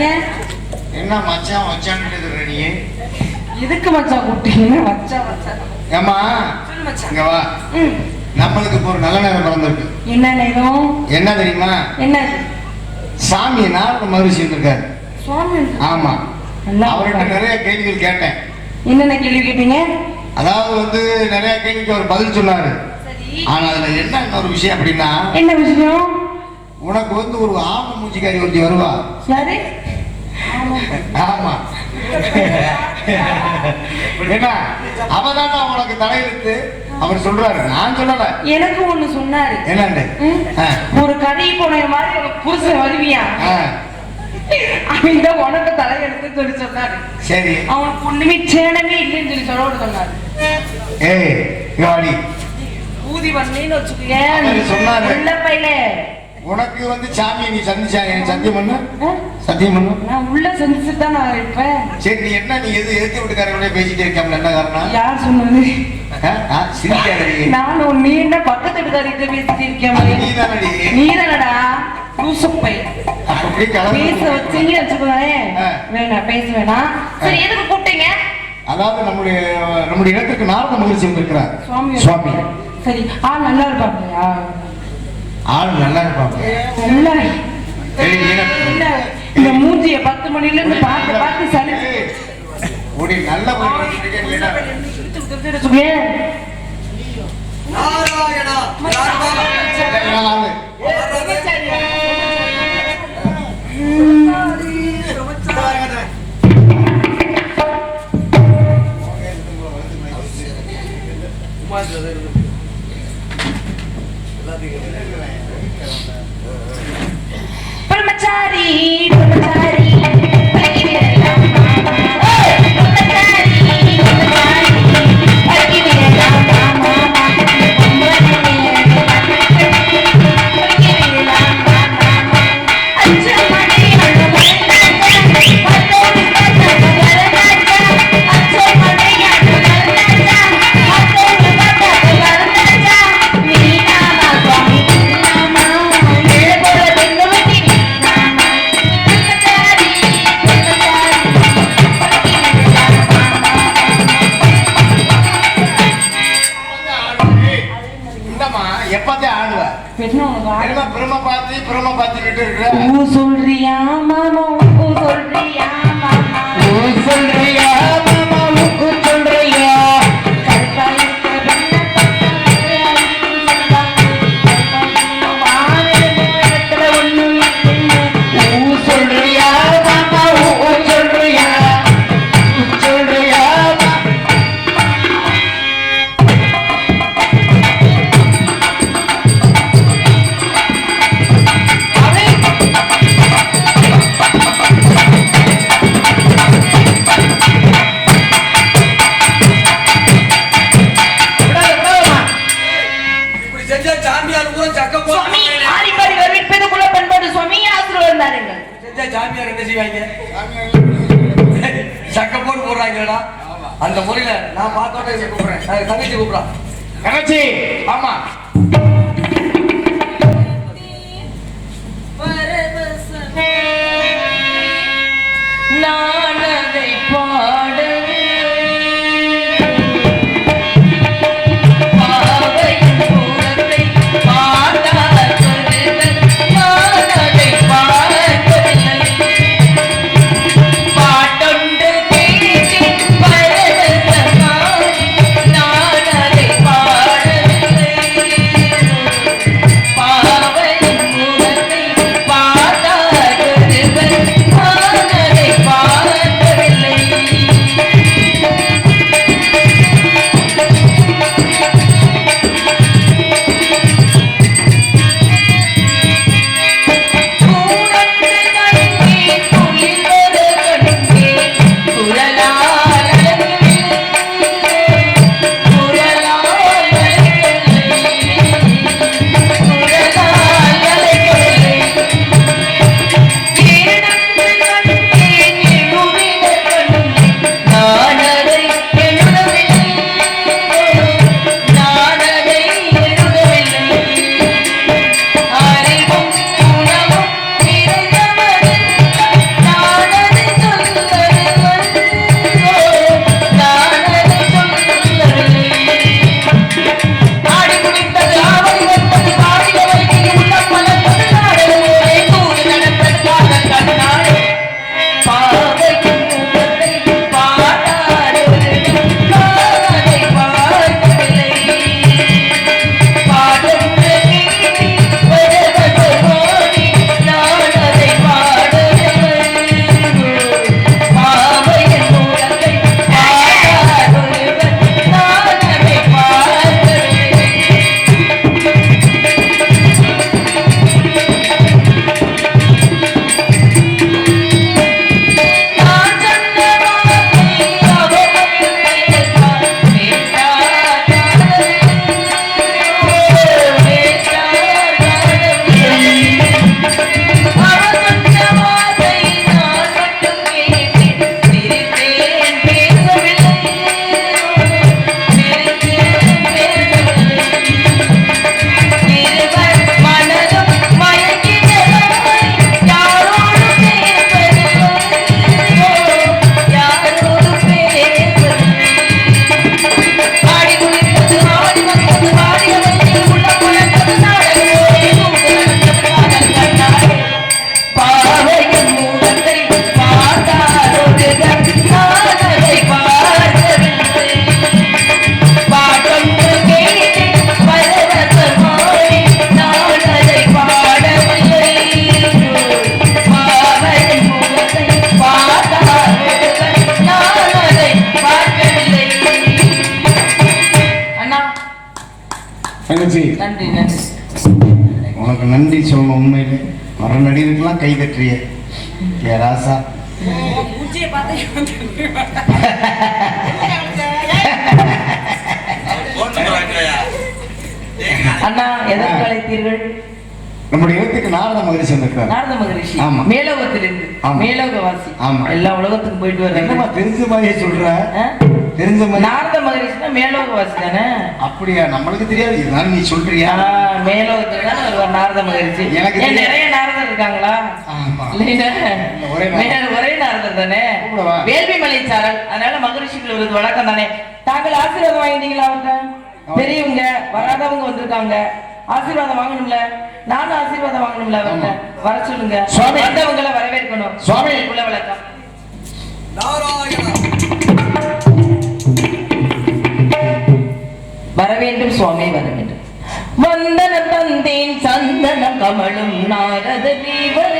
என்ன மச்சான் மச்சான்ட்டு நீ எதுக்கு மச்சான் கூப்பிட்டீங்க? மச்சான் மச்சான்? மச்சான். இங்க வா. நம்மளுக்கு இப்போ ஒரு நல்ல நேரம் பிறந்திருக்கு. என்ன நேரம்? என்ன தெரியுமா? என்ன சாமி நாரத மகரிஷி இருக்காரு சுவாமி. ஆமா. அவர்கிட்ட நிறைய கேள்விகள் கேட்டேன். என்னென்ன கேள்வி கேட்டீங்க? அதாவது வந்து நிறைய கேள்விக்கு அவர் பதில் சொன்னாரு. சரி. ஆனா அதுல என்ன இன்னொரு விஷயம் அப்படின்னா என்ன விஷயம்? உனக்கு வந்து ஒரு ஆம மூச்சிக்காரி ஒருத்தி வருவா. யாரு? ஆமா. என்ன? அவதான் உனக்கு தலையெழுத்து. அவர் சொல்றாரு. நான் சொல்லல. எனக்கு ஒண்ணு சொன்னாரு. என்னண்டு? ஆ, ஒரு கதை போன மாதிரி புருஷன் வருவியா? அவன் உனக்கு தலையெடுத்து சொல்லி சொன்னாரு. சரி. அவனுக்கு ஒண்ணுமே சேனமே இல்லைன்னு சொல்லி சொல்ல சொன்னாரு. ஏய் வாடி ஊதி வந்தேன்னு அவரு சொன்னாரு. உள்ள பையில உனக்கு வந்து சாமியை நீ சந்திச்சா எனக்கு சத்தியம் பண்ணு? சத்தியம் பண்ணு நான் உள்ள சந்திச்சுட்டு தான் நான் இருப்பேன். சரி நீ என்ன நீ எது எதிர்த்து வீட்டுக்காரங்களே பேசிட்டே இருக்காமல என்ன காரணம்? யார் சொன்னது? சிரிக்காதடி. நானும் நீ என்ன பக்கத்து வீட்டுக்காரிட்ட பேசிட்டு இருக்கேன் நீதானடி. நீ தானடா லூசப்பை பேச வச்சீங்க வச்சுக்கோங்களேன். ஆ. வேணாம் பேச வேணாம். சரி எதுக்கு கூப்பிட்டீங்க? அதாவது நம்முடைய நம்முடைய இடத்துக்கு நாரத மகிழ்ச்சி வந்திருக்கிறார். சுவாமி சுவாமி. சரி ஆ நல்லா இருப்பாங்களா ஆள் நல்லா இருப்பாங்க இந்த மூஞ்சிய பத்து மணில இருந்து பார்த்து பார்த்து சலிச்சு ஒரு நல்ல. நாராயணா பிரம்ம பார்த்து பிரம்ம பார்த்துக்கிட்டு இருக்கிற? சொல்றியா மாமா சொல்றியா மாமா? சொல்றியா மாமா? சாமியார் கூட சக்க சுவாமி ஆடிப்பாடி வரவேற்பது குல பண்பாடு சுவாமி ஆசீர்வாதம் தாருங்கள் செஞ்சா சாமியார் என்ன செய்வாங்க? சக்க போட்டு போடுறாங்கடா அந்த முறையில நான் பார்த்தோட இதை கூப்பிடுறேன். தங்கச்சி கூப்பிடுறான் தங்கச்சி ஆமா. உனக்கு நன்றி சொல்லணும் உண்மையிலே. வர நடிகருக்கெல்லாம் கை தட்டுறிய ஏ ராசா. அண்ணா எதற்கு அழைத்தீர்கள்? நம்முடைய இடத்துக்கு நாரத மகரிஷி வந்திருக்காரு நாரத மகரிஷி. ஆமா. மேலோகத்திலிருந்து. மேலோகவாசி. ஆமா. எல்லா உலகத்துக்கும் போயிட்டு என்னம்மா வர்றாங்க தெரிஞ்ச மாதிரியே சொல்ற? தெரிஞ்ச மாதிரி நாரத மகரிஷினா மேலோகவாசி தானே? அப்படியா? நம்மளுக்கு தெரியாது. இதனால நீ சொல்றியா? மேலோகத்துல வருவார் நாரத மகரிஷி. எனக்கு. நிறைய நாரதர் இருக்காங்களா? ஆமா. இல்லைன்னா? ஒரே நாரதர். ஒரே தானே? வேள்வி மலை சாரல். அதனால மகரிஷிகள் வருவது வழக்கம் தானே. தாங்கள் ஆசீர்வாதம் வாங்கிட்டீங்களா அவர்கிட்ட? பெரியவங்க வராதவங்க வந்திருக்காங்க. ஆசீர்வாதம் வாங்கணும்ல? நானும் ஆசீர்வாதம் வாங்கணும்ல அவர்கிட்ட? வர சொல்லுங்க. சுவாமி. வந்தவங்களை வரவேற்கணும். சுவாமி. உள்ள வழக்கம் நாராயணா வர வேண்டும் சுவாமி வர வேண்டும். வந்தன தந்தேன் சந்தன கமலும் நாரத வருக